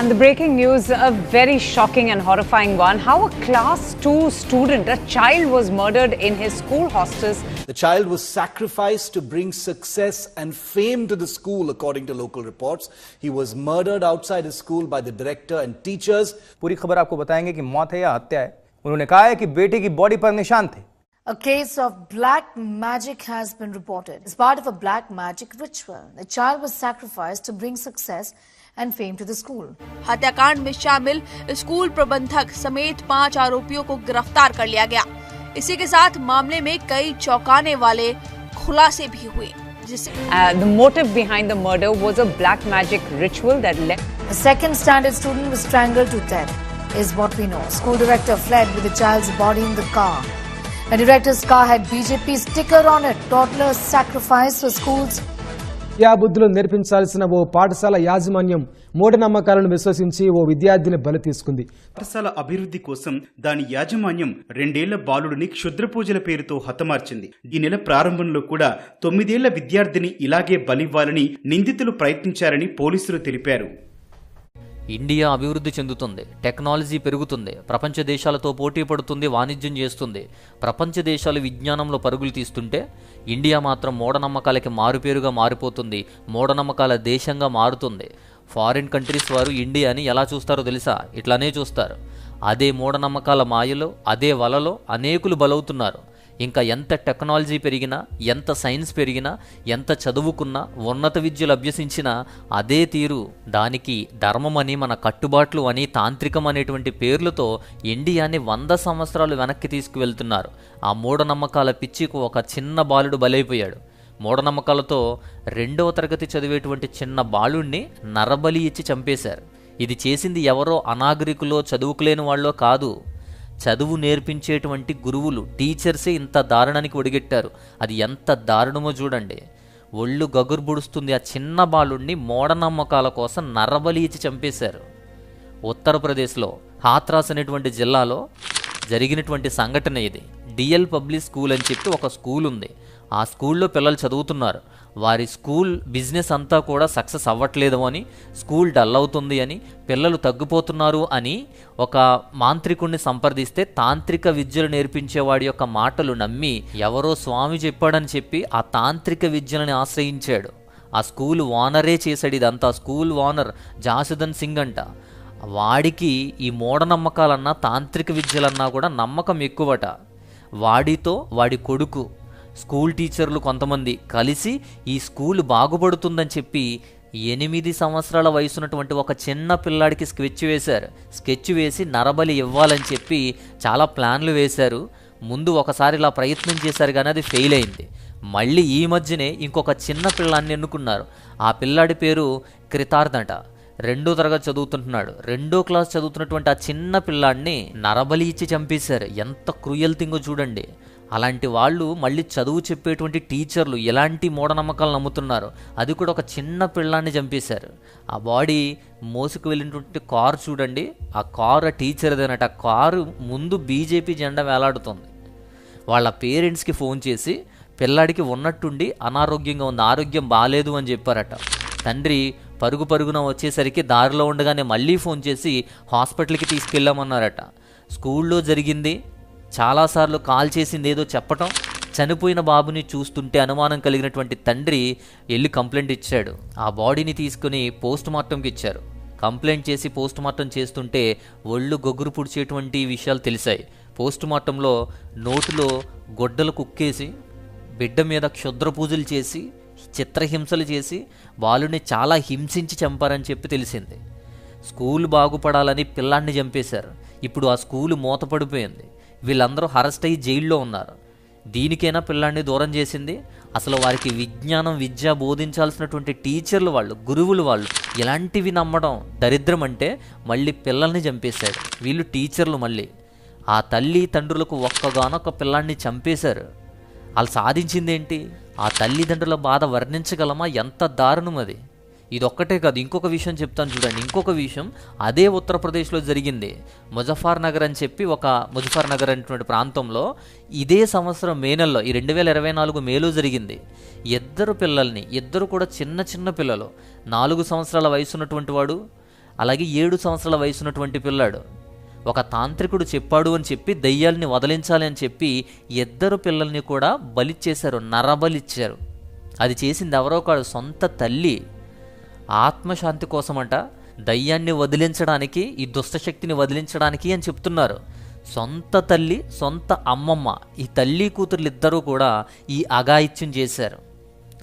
And the breaking news, a very shocking and horrifying one. How a class 2 student, a child, was murdered in his school hostels. The child was sacrificed to bring success and fame to the school, according to local reports. He was murdered outside his school by the director and teachers. पूरी खबर आपको बताएंगे कि मौत है या हत्या है उन्होंने कहा है कि बेटे की बॉडी पर निशान थे A case of black magic has been reported. As part of a black magic ritual, a child was sacrificed to bring success and fame to the school. हत्याकांड में शामिल स्कूल प्रबंधक समेत पांच आरोपियों को गिरफ्तार कर लिया गया इसी के साथ मामले में कई चौंकाने वाले खुलासे भी हुए जिससे Uh, the motive behind the murder was a black magic ritual that led. A second standard student was strangled to death, is what we know. School director fled with the child's body in the car. The director's car had BJP sticker on it. Toddler sacrifice for schools విద్యాబుద్ధులు నేర్పించాల్సిన ఓ పాఠశాల యాజమాన్యం మూఢనమ్మకాలను విశ్వసించి ఓ విద్యార్థిని బలి తీసుకుంది. పాఠశాల అభివృద్ధి కోసం దాని యాజమాన్యం రెండేళ్ళ బాలుడిని క్షుద్ర పూజల పేరుతో హతమార్చింది. ఈ నెల ప్రారంభంలో కూడా తొమ్మిదేళ్ళ విద్యార్థిని ఇలాగే బలివ్వాలని నిందితులు ప్రయత్నించారని పోలీసులు తెలిపారు. ఇండియా అభివృద్ధి చెందుతుంది టెక్నాలజీ పెరుగుతుంది ప్రపంచ దేశాలతో పోటీ పడుతుంది వాణిజ్యం చేస్తుంది. ప్రపంచ దేశాలు విజ్ఞానంలో పరుగులు తీస్తుంటే ఇండియా మాత్రం మూఢనమ్మకాలకి మారుపేరుగా మారిపోతుంది మూఢనమ్మకాల దేశంగా మారుతుంది. ఫారిన్ కంట్రీస్ వారు ఇండియాని ఎలా చూస్తారో తెలుసా? ఇట్లానే చూస్తారు. అదే మూఢనమ్మకాల మాయలో అదే వలలో అనేకులు బలవుతున్నారు. ఇంకా ఎంత టెక్నాలజీ పెరిగినా ఎంత సైన్స్ పెరిగినా ఎంత చదువుకున్నా ఉన్నత విద్యలు అభ్యసించినా అదే తీరు. దానికి ధర్మమని మన కట్టుబాట్లు అని తాంత్రికం అనేటువంటి పేర్లతో ఇండియాని వంద సంవత్సరాలు వెనక్కి తీసుకువెళ్తున్నారు. ఆ మూఢనమ్మకాల పిచ్చికు ఒక చిన్న బాలుడు బలైపోయాడు. మూఢనమ్మకాలతో రెండవ తరగతి చదివేటువంటి చిన్న బాలుణ్ణి నరబలి ఇచ్చి చంపేశారు. ఇది చేసింది ఎవరో అనాగరికులో చదువుకులేని వాళ్ళో కాదు. చదువు నేర్పించేటువంటి గురువులు టీచర్సే ఇంత దారుణానికి ఒడిగెట్టారు. అది ఎంత దారుణమో చూడండి. ఒళ్ళు గగుర్బుడుస్తుంది ఆ చిన్న బాలుడిని మూఢనమ్మకాల కోసం నరబలి ఇచ్చి చంపేశారు. ఉత్తరప్రదేశ్లో హాత్రాస్ అనేటువంటి జిల్లాలో జరిగినటువంటి సంఘటన ఇది. డిఎల్ పబ్లిక్ స్కూల్ అని చెప్పి ఒక స్కూల్ ఉంది. ఆ స్కూల్లో పిల్లలు చదువుతున్నారు. వారి స్కూల్ బిజినెస్ అంతా కూడా సక్సెస్ అవ్వట్లేదు అని స్కూల్ డల్ అవుతుంది అని పిల్లలు తగ్గిపోతున్నారు అని ఒక మాంత్రికుణ్ణి సంప్రదిస్తే తాంత్రిక విద్యలు నేర్పించేవాడి యొక్క మాటలు నమ్మి ఎవరో స్వామి చెప్పాడని చెప్పి ఆ తాంత్రిక విద్యలని ఆశ్రయించాడు. ఆ స్కూల్ ఓనరే చేశాడు ఇదంతా. స్కూల్ ఓనర్ జాసుదన్ సింగ్ అంట. వాడికి ఈ మూఢనమ్మకాలన్నా తాంత్రిక విద్యలన్నా కూడా నమ్మకం ఎక్కువట. వాడితో వాడి కొడుకు స్కూల్ టీచర్లు కొంతమంది కలిసి ఈ స్కూల్ బాగుపడుతుందని చెప్పి ఎనిమిది సంవత్సరాల వయసున్నటువంటి ఒక చిన్న పిల్లాడికి స్కెచ్ వేశారు. స్కెచ్ వేసి నరబలి ఇవ్వాలని చెప్పి చాలా ప్లాన్లు వేశారు. ముందు ఒకసారి ఇలా ప్రయత్నం చేశారు కానీ అది ఫెయిల్ అయింది. మళ్ళీ ఈ మధ్యనే ఇంకొక చిన్న పిల్లాన్ని ఎన్నుకున్నారు. ఆ పిల్లాడి పేరు కృతార్థంట రెండో తరగతి చదువుతుంటున్నాడు. రెండో క్లాస్ చదువుతున్నటువంటి ఆ చిన్న పిల్లాడిని నరబలి ఇచ్చి చంపేశారు. ఎంత క్రూయల్ థింగో చూడండి. అలాంటి వాళ్ళు మళ్ళీ చదువు చెప్పేటువంటి టీచర్లు ఎలాంటి మూఢనమ్మకాలు నమ్ముతున్నారు? అది కూడా ఒక చిన్న పిల్లాన్ని చంపేశారు. ఆ బాడీ మోసుకు వెళ్ళినటువంటి కారు చూడండి. ఆ కారు ఆ టీచర్దేనట. ఆ కారు ముందు బీజేపీ జెండా వేలాడుతుంది. వాళ్ళ పేరెంట్స్కి ఫోన్ చేసి పిల్లాడికి ఉన్నట్టుండి అనారోగ్యంగా ఉంది. ఆరోగ్యం బాగాలేదు అని చెప్పారట. తండ్రి పరుగు పరుగున వచ్చేసరికి దారిలో ఉండగానే మళ్ళీ ఫోన్ చేసి హాస్పిటల్కి తీసుకెళ్ళామన్నారట. స్కూల్లో జరిగింది. చాలాసార్లు కాల్ చేసింది ఏదో చెప్పటం చనిపోయిన బాబుని చూస్తుంటే అనుమానం కలిగినటువంటి తండ్రి వెళ్ళి కంప్లైంట్ ఇచ్చాడు. ఆ బాడీని తీసుకుని పోస్ట్ మార్టంకి ఇచ్చారు. కంప్లైంట్ చేసి పోస్ట్ మార్టం చేస్తుంటే ఒళ్ళు గొగ్గురు పుడిచేటువంటి విషయాలు తెలిసాయి. పోస్ట్ మార్టంలో నోటిలో గొడ్డలు కుక్కేసి బిడ్డ మీద క్షుద్ర పూజలు చేసి చిత్రహింసలు చేసి బాలుని చాలా హింసించి చంపారని చెప్పి తెలిసింది. స్కూల్ బాగుపడాలని పిల్లాన్ని చంపేశారు. ఇప్పుడు ఆ స్కూలు మూతపడిపోయింది. వీళ్ళందరూ అరెస్ట్ అయ్యి జైల్లో ఉన్నారు. దీనికైనా పిల్లాన్ని దూరం చేసింది. అసలు వారికి విజ్ఞానం విద్య బోధించాల్సినటువంటి టీచర్లు వాళ్ళు గురువులు వాళ్ళు ఇలాంటివి నమ్మడం దరిద్రం అంటే మళ్ళీ పిల్లల్ని చంపేశాడు. వీళ్ళు టీచర్లు మళ్ళీ. ఆ తల్లి తండ్రులకు ఒక్కగానొక్క పిల్లాన్ని చంపేశారు. వాళ్ళు సాధించిందేంటి? ఆ తల్లిదండ్రుల బాధ వర్ణించగలమా? ఎంత దారుణం అది. ఇదొక్కటే కాదు ఇంకొక విషయం చెప్తాను చూడండి. ఇంకొక విషయం అదే ఉత్తరప్రదేశ్లో జరిగింది. ముజఫర్ నగర్ అని చెప్పి ఒక ముజఫర్ నగర్ అనేటువంటి ప్రాంతంలో ఇదే సంవత్సరం మే నెలలో ఈ రెండు వేల ఇరవై నాలుగు మేలో జరిగింది. ఇద్దరు పిల్లల్ని ఇద్దరు కూడా చిన్న చిన్న పిల్లలు. నాలుగు సంవత్సరాల వయసు ఉన్నటువంటి వాడు అలాగే ఏడు సంవత్సరాల వయసు ఉన్నటువంటి పిల్లాడు. ఒక తాంత్రికుడు చెప్పాడు అని చెప్పి దయ్యాల్ని వదిలించాలి అని చెప్పి ఇద్దరు పిల్లల్ని కూడా బలిచ్చేశారు నరబలిచ్చారు. అది చేసింది ఎవరో కాదు సొంత తల్లి. ఆత్మశాంతి కోసమంట దయ్యాన్ని వదిలించడానికి ఈ దుష్టశక్తిని వదిలించడానికి అని చెప్తున్నారు. సొంత తల్లి సొంత అమ్మమ్మ ఈ తల్లి కూతుర్లు ఇద్దరూ కూడా ఈ అఘాయిత్యం చేశారు.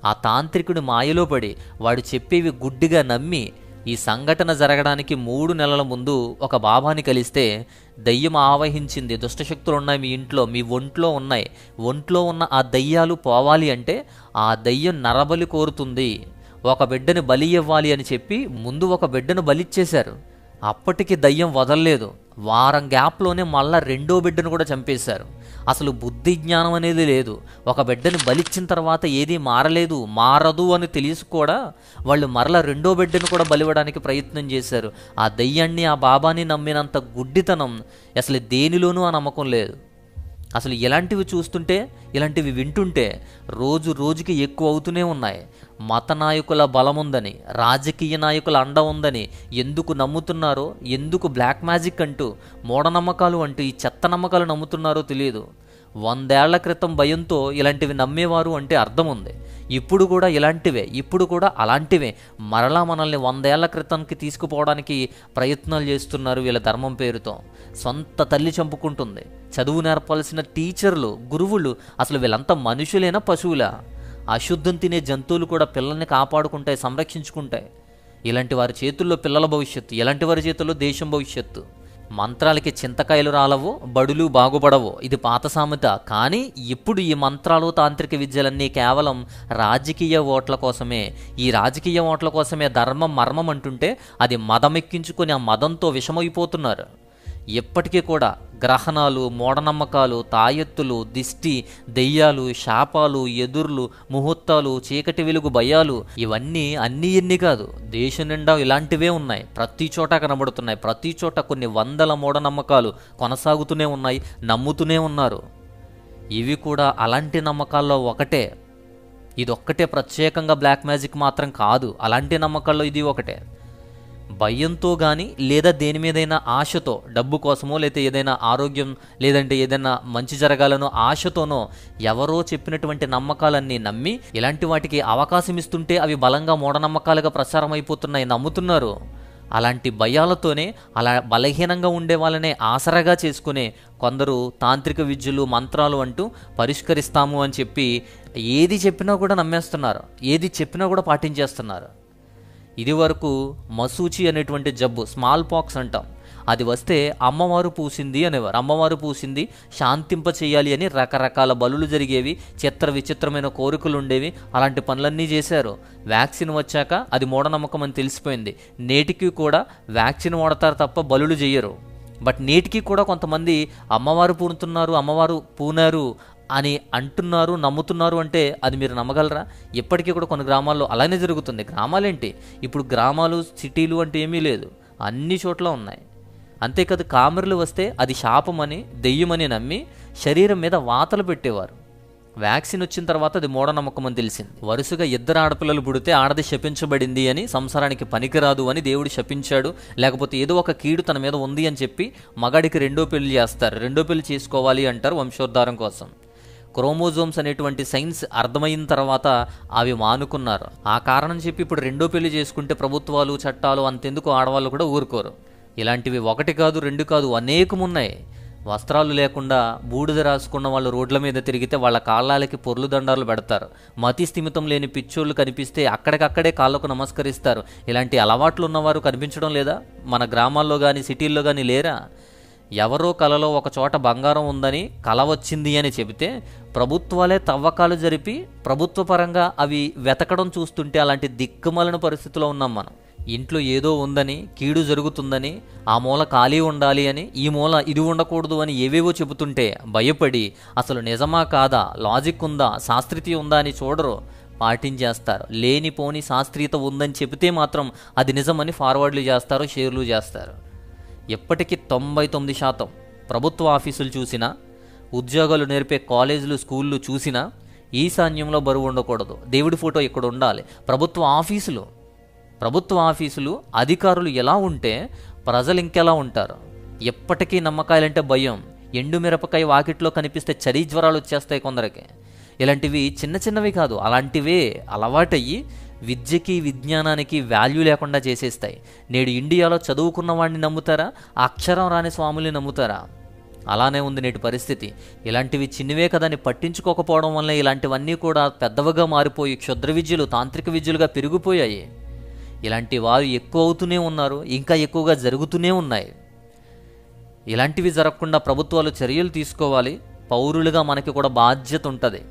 ఆ తాంత్రికుడి మాయలో పడి వాడు చెప్పేవి గుడ్డిగా నమ్మి ఈ సంఘటన జరగడానికి మూడు నెలల ముందు ఒక బాబాని కలిస్తే దయ్యం ఆవహించింది. దుష్టశక్తులు ఉన్నాయి మీ ఇంట్లో మీ ఒంట్లో ఉన్నాయి. ఒంట్లో ఉన్న ఆ దయ్యాలు పోవాలి అంటే ఆ దయ్యం నరబలి కోరుతుంది. ఒక బిడ్డను బలి ఇవ్వాలి అని చెప్పి ముందు ఒక బిడ్డను బలిచ్చేశారు. అప్పటికి దయ్యం వదలలేదు. వారం గ్యాప్లోనే మళ్ళా రెండో బిడ్డను కూడా చంపేశారు. అసలు బుద్ధి జ్ఞానం అనేది లేదు. ఒక బిడ్డని బలిచ్చిన తర్వాత ఏదీ మారలేదు మారదు అని తెలిసి కూడా వాళ్ళు మరల రెండో బిడ్డను కూడా బలివ్వడానికి ప్రయత్నం చేశారు. ఆ దయ్యాన్ని ఆ బాబాని నమ్మినంత గుడ్డితనం అసలు దేనిలోనూ ఆ నమ్మకం లేదు. అసలు ఇలాంటివి చూస్తుంటే ఇలాంటివి వింటుంటే రోజు రోజుకి ఎక్కువ అవుతూనే ఉన్నాయి. మత నాయకుల బలం ఉందని రాజకీయ నాయకుల అండ ఉందని ఎందుకు నమ్ముతున్నారో ఎందుకు బ్లాక్ మ్యాజిక్ అంటూ మూఢనమ్మకాలు అంటూ ఈ చెత్త నమ్మకాలు నమ్ముతున్నారో తెలియదు. వందేళ్ళ క్రితం భయంతో ఇలాంటివి నమ్మేవారు అంటే అర్థం ఉంది ఇప్పుడు కూడా ఇలాంటివే ఇప్పుడు కూడా అలాంటివే. మరలా మనల్ని వందేళ్ళ క్రితంకి తీసుకుపోవడానికి ప్రయత్నాలు చేస్తున్నారు వీళ్ళ ధర్మం పేరుతో. సొంత తల్లి చంపుకుంటుంది. చదువు నేర్పాల్సిన టీచర్లు గురువులు అసలు వీళ్ళంతా మనుషులేనా పశువులా? అశుద్ధం తినే జంతువులు కూడా పిల్లల్ని కాపాడుకుంటాయి సంరక్షించుకుంటాయి. ఇలాంటి వారి చేతుల్లో పిల్లల భవిష్యత్తు ఇలాంటి వారి చేతుల్లో దేశం భవిష్యత్తు. మంత్రాలకి చింతకాయలు రాలవు బడులు బాగుపడవు. ఇది పాత సామెత. కానీ ఇప్పుడు ఈ మంత్రాలు తాంత్రిక విద్యలన్నీ కేవలం రాజకీయ ఓట్ల కోసమే. ఈ రాజకీయ ఓట్ల కోసమే ధర్మం మర్మం అంటుంటే అది మదమెక్కించుకొని ఆ మదంతో విషమైపోతున్నారు ఎప్పటికీ కూడా గ్రహణాలు మూఢనమ్మకాలు తాయెత్తులు దిష్టి దెయ్యాలు శాపాలు ఎదుర్లు ముహూర్తాలు చీకటి వెలుగు భయాలు ఇవన్నీ అన్నీ ఎన్ని కాదు. దేశం నిండా ఇలాంటివే ఉన్నాయి. ప్రతి చోట కనబడుతున్నాయి. ప్రతి చోట కొన్ని వందల మూఢనమ్మకాలు కొనసాగుతూనే ఉన్నాయి నమ్ముతూనే ఉన్నారు. ఇవి కూడా అలాంటి నమ్మకాల్లో ఒకటే. ఇదొక్కటే ప్రత్యేకంగా బ్లాక్ మ్యాజిక్ మాత్రం కాదు. అలాంటి నమ్మకాల్లో ఇది ఒకటే. భయంతో కానీ లేదా దేని మీదైనా ఆశతో డబ్బు కోసమో లేదా ఏదైనా ఆరోగ్యం లేదంటే ఏదైనా మంచి జరగాలనో ఆశతోనో ఎవరో చెప్పినటువంటి నమ్మకాలన్నీ నమ్మి ఇలాంటి వాటికి అవకాశం ఇస్తుంటే అవి బలంగా మూఢనమ్మకాలుగా ప్రచారం అయిపోతున్నాయి నమ్ముతున్నారు. అలాంటి భయాలతోనే అలా బలహీనంగా ఉండే వాళ్ళనే ఆసరాగా చేసుకునే కొందరు తాంత్రిక విద్యలు మంత్రాలు అంటూ పరిష్కరిస్తాము అని చెప్పి ఏది చెప్పినా కూడా నమ్మేస్తున్నారు. ఏది చెప్పినా కూడా పాటించేస్తున్నారు. ఇదివరకు మసూచి అనేటువంటి జబ్బు స్మాల్ పాక్స్ అంటాం. అది వస్తే అమ్మవారు పూసింది అనేవారు. అమ్మవారు పూసింది శాంతింప చేయాలి అని రకరకాల బలులు జరిగేవి చిత్ర విచిత్రమైన కోరికలు ఉండేవి. అలాంటి పనులన్నీ చేశారు. వ్యాక్సిన్ వచ్చాక అది మూఢనమ్మకం అని తెలిసిపోయింది. నేటికి కూడా వ్యాక్సిన్ వాడతారు తప్ప బలులు చేయరు బట్ నేటికి కూడా కొంతమంది అమ్మవారు పూనుతున్నారు అమ్మవారు పూనారు అని అంటున్నారు నమ్ముతున్నారు అంటే అది మీరు నమ్మగలరా? ఇప్పటికీ కూడా కొన్ని గ్రామాల్లో అలానే జరుగుతుంది. గ్రామాలేంటి? ఇప్పుడు గ్రామాలు సిటీలు అంటే ఏమీ లేదు. అన్ని చోట్ల ఉన్నాయి. అంతేకాదు కామెరలు వస్తే అది శాపమని దెయ్యమని నమ్మి శరీరం మీద వాతలు పెట్టేవారు. వ్యాక్సిన్ వచ్చిన తర్వాత అది మూఢనమ్మకం అని తెలిసింది. వరుసగా ఇద్దరు ఆడపిల్లలు పుడితే ఆడది శపించబడింది అని సంసారానికి పనికిరాదు అని దేవుడు శపించాడు. లేకపోతే ఏదో ఒక కీడు తన మీద ఉంది అని చెప్పి మగాడికి రెండో పెళ్ళి చేస్తారు. రెండో పెళ్ళి చేసుకోవాలి అంటారు వంశోద్ధారం కోసం. క్రోమోజోమ్స్ అనేటువంటి సైన్స్ అర్థమైన తర్వాత అవి మానుకున్నారు. ఆ కారణం చెప్పి ఇప్పుడు రెండో పెళ్ళి చేసుకుంటే ప్రభుత్వాలు చట్టాలు అంతెందుకు ఆడవాళ్ళు కూడా ఊరుకోరు. ఇలాంటివి ఒకటి కాదు రెండు కాదు అనేకం ఉన్నాయి. వస్త్రాలు లేకుండా బూడిద రాసుకున్న వాళ్ళు రోడ్ల మీద తిరిగితే వాళ్ళ కాళ్ళకి పొర్లు దండాలు పెడతారు. మతి స్థిమితం లేని పిచ్చోళ్ళు కనిపిస్తే అక్కడికక్కడే కాళ్ళకు నమస్కరిస్తారు. ఇలాంటి అలవాట్లు ఉన్నవారు కనిపించడం లేదా? మన గ్రామాల్లో కానీ సిటీల్లో కానీ లేరా? ఎవరో కలలో ఒక చోట బంగారం ఉందని కల వచ్చింది అని చెబితే ప్రభుత్వాలే తవ్వకాలు జరిపి ప్రభుత్వ పరంగా అవి వెతకడం చూస్తుంటే అలాంటి దిక్కుమలిన పరిస్థితిలో ఉన్నాం మనం. ఇంట్లో ఏదో ఉందని కీడు జరుగుతుందని ఆ మూల ఖాళీ ఉండాలి అని ఈ మూల ఇది ఉండకూడదు అని ఏవేవో చెబుతుంటే భయపడి అసలు నిజమా కాదా లాజిక్ ఉందా శాస్త్రీయ ఉందా అని చూడరు. పాటించేస్తారు లేనిపోని శాస్త్రీయత ఉందని చెబితే మాత్రం అది నిజమని ఫార్వర్డ్లు చేస్తారు షేర్లు చేస్తారు. ఎప్పటికీ తొంభై తొమ్మిది శాతం ప్రభుత్వ ఆఫీసులు చూసినా ఉద్యోగాలు నేర్పే కాలేజీలు స్కూళ్ళు చూసినా ఈశాన్యంలో బరువు ఉండకూడదు. దేవుడి ఫోటో ఇక్కడ ఉండాలి. ప్రభుత్వ ఆఫీసులు. ప్రభుత్వ ఆఫీసులు అధికారులు ఎలా ఉంటే ప్రజలు ఇంకెలా ఉంటారు? ఎప్పటికీ నమ్మకాయలంటే భయం. ఎండు మిరపకాయ వాకిట్లో కనిపిస్తే చలి జ్వరాలు వచ్చేస్తాయి కొందరికి. ఇలాంటివి చిన్న చిన్నవి కాదు. అలాంటివే అలవాటయ్యి విద్యకి విజ్ఞానానికి వాల్యూ లేకుండా చేసేస్తాయి. నేడు ఇండియాలో చదువుకున్న వాడిని నమ్ముతారా? అక్షరం రాని స్వాముల్ని నమ్ముతారా? అలానే ఉంది నేటి పరిస్థితి. ఇలాంటివి చిన్నవే కదని పట్టించుకోకపోవడం వల్ల ఇలాంటివన్నీ కూడా పెద్దవిగా మారిపోయి క్షుద్ర విద్యలు తాంత్రిక విద్యలుగా పెరిగిపోయాయి. ఇలాంటి వారు ఎక్కువ అవుతూనే ఉన్నారు ఇంకా ఎక్కువగా జరుగుతూనే ఉన్నాయి. ఇలాంటివి జరగకుండా ప్రభుత్వాలు చర్యలు తీసుకోవాలి. పౌరులుగా మనకి కూడా బాధ్యత ఉంటుంది.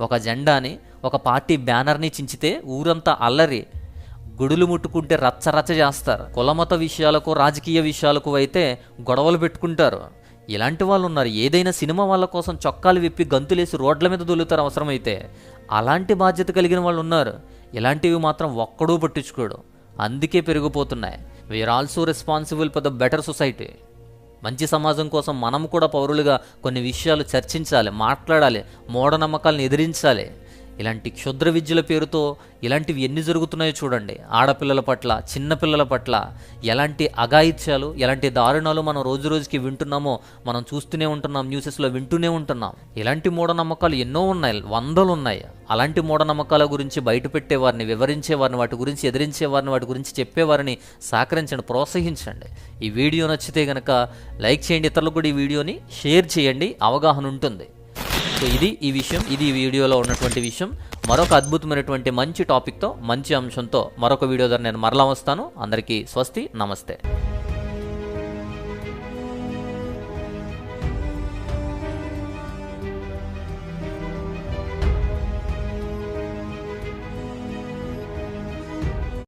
ఒక జెండాని ఒక పార్టీ బ్యానర్ని చించితే ఊరంతా అల్లరి. గుడులు ముట్టుకుంటే రచ్చ రచ్చ చేస్తారు. కులమత విషయాలకు రాజకీయ విషయాలకు అయితే గొడవలు పెట్టుకుంటారు. ఇలాంటి వాళ్ళు ఉన్నారు ఏదైనా సినిమా వాళ్ళ కోసం చొక్కాలు విప్పి గంతులేసి రోడ్ల మీద దొలుతారు అవసరమైతే. అలాంటి బాధ్యత కలిగిన వాళ్ళు ఉన్నారు. ఇలాంటివి మాత్రం ఒక్కడూ పట్టించుకోడు. అందుకే పెరిగిపోతున్నాయి. We are also responsible for the better society మంచి సమాజం కోసం మనం కూడా పౌరులుగా కొన్ని విషయాలు చర్చించాలి మాట్లాడాలి మూఢనమ్మకాలను ఎదిరించాలి. ఇలాంటి క్షుద్ర విద్యల పేరుతో ఇలాంటివి ఎన్ని జరుగుతున్నాయో చూడండి. ఆడపిల్లల పట్ల చిన్నపిల్లల పట్ల ఎలాంటి అఘాయిత్యాలు ఎలాంటి దారుణాలు మనం రోజు రోజుకి వింటున్నామో మనం చూస్తూనే ఉంటున్నాం న్యూసెస్లో వింటూనే ఉంటున్నాం. ఇలాంటి మూఢనమ్మకాలు ఎన్నో ఉన్నాయి వందలు ఉన్నాయి. అలాంటి మూఢనమ్మకాల గురించి బయట పెట్టేవారిని వివరించేవారిని వాటి గురించి ఎదిరించేవారిని వాటి గురించి చెప్పేవారిని సహకరించండి ప్రోత్సహించండి. ఈ వీడియో నచ్చితే గనక లైక్ చేయండి ఇతరులకు కూడా ఈ వీడియోని షేర్ చేయండి అవగాహన ఉంటుంది. సో ఇది ఈ విషయం ఇది ఈ వీడియోలో ఉన్నటువంటి విషయం. మరొక అద్భుతమైనటువంటి మంచి టాపిక్తో మంచి అంశంతో మరొక వీడియో ద్వారా నేను మరలా వస్తాను. అందరికీ స్వస్తి నమస్తే.